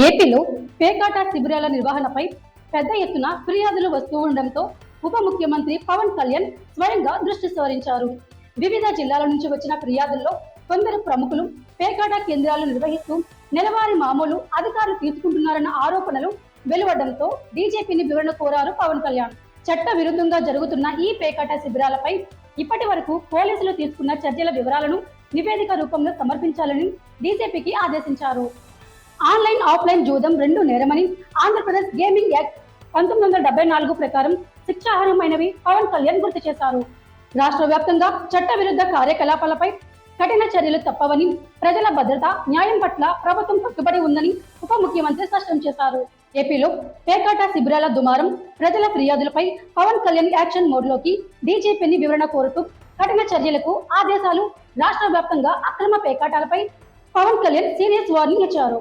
ఏపీలో పేకాట శిబిరాల నిర్వహణపై పెద్ద ఎత్తున ఫిర్యాదులు వస్తూ ఉండడంతో ఉప ముఖ్యమంత్రి పవన్ కళ్యాణ్ స్వయంగా దృష్టి సారించారు వివిధ జిల్లాల నుంచి వచ్చిన ఫిర్యాదుల్లో కొందరు ప్రముఖులు పేకాట కేంద్రాలు నిర్వహిస్తూ నెలవారీ మామూలు అధికారులు తీసుకుంటున్నారన్న ఆరోపణలు వెలువడంతో డీజీపీని వివరణ కోరారు పవన్ కళ్యాణ్. చట్ట విరుద్ధంగా జరుగుతున్న ఈ పేకాట శిబిరాలపై ఇప్పటి వరకు పోలీసులు తీసుకున్న చర్యల వివరాలను నివేదిక రూపంలో సమర్పించాలని డీజీపీకి ఆదేశించారు. ఆన్లైన్ ఆఫ్లైన్ జూదం రెండు నేరమని ఆంధ్రప్రదేశ్ గేమింగ్ యాక్ట్ పంతొమ్మిది వందల డెబ్బై నాలుగు ప్రకారం శిక్షార్హమైనవి పవన్ కళ్యాణ్ గుర్తు చేశారు. రాష్ట్ర వ్యాప్తంగా చట్ట విరుద్ధ కార్యకలాపాలపై కఠిన చర్యలు తప్పవని ప్రజల భద్రత న్యాయం పట్ల ప్రభుత్వం కట్టుబడి ఉందని ఉప ముఖ్యమంత్రి స్పష్టం చేశారు. ఏపీలో పేకాట శిబిరాల దుమారం ప్రజల ఫిర్యాదులపై పవన్ కళ్యాణ్ యాక్షన్ మోడ్లోకి డీజీపీని వివరణ కోరుతూ కఠిన చర్యలకు ఆదేశాలు రాష్ట్ర వ్యాప్తంగా అక్రమ పేకాటాలపై పవన్ కళ్యాణ్ సీరియస్ వార్నింగ్ ఇచ్చారు.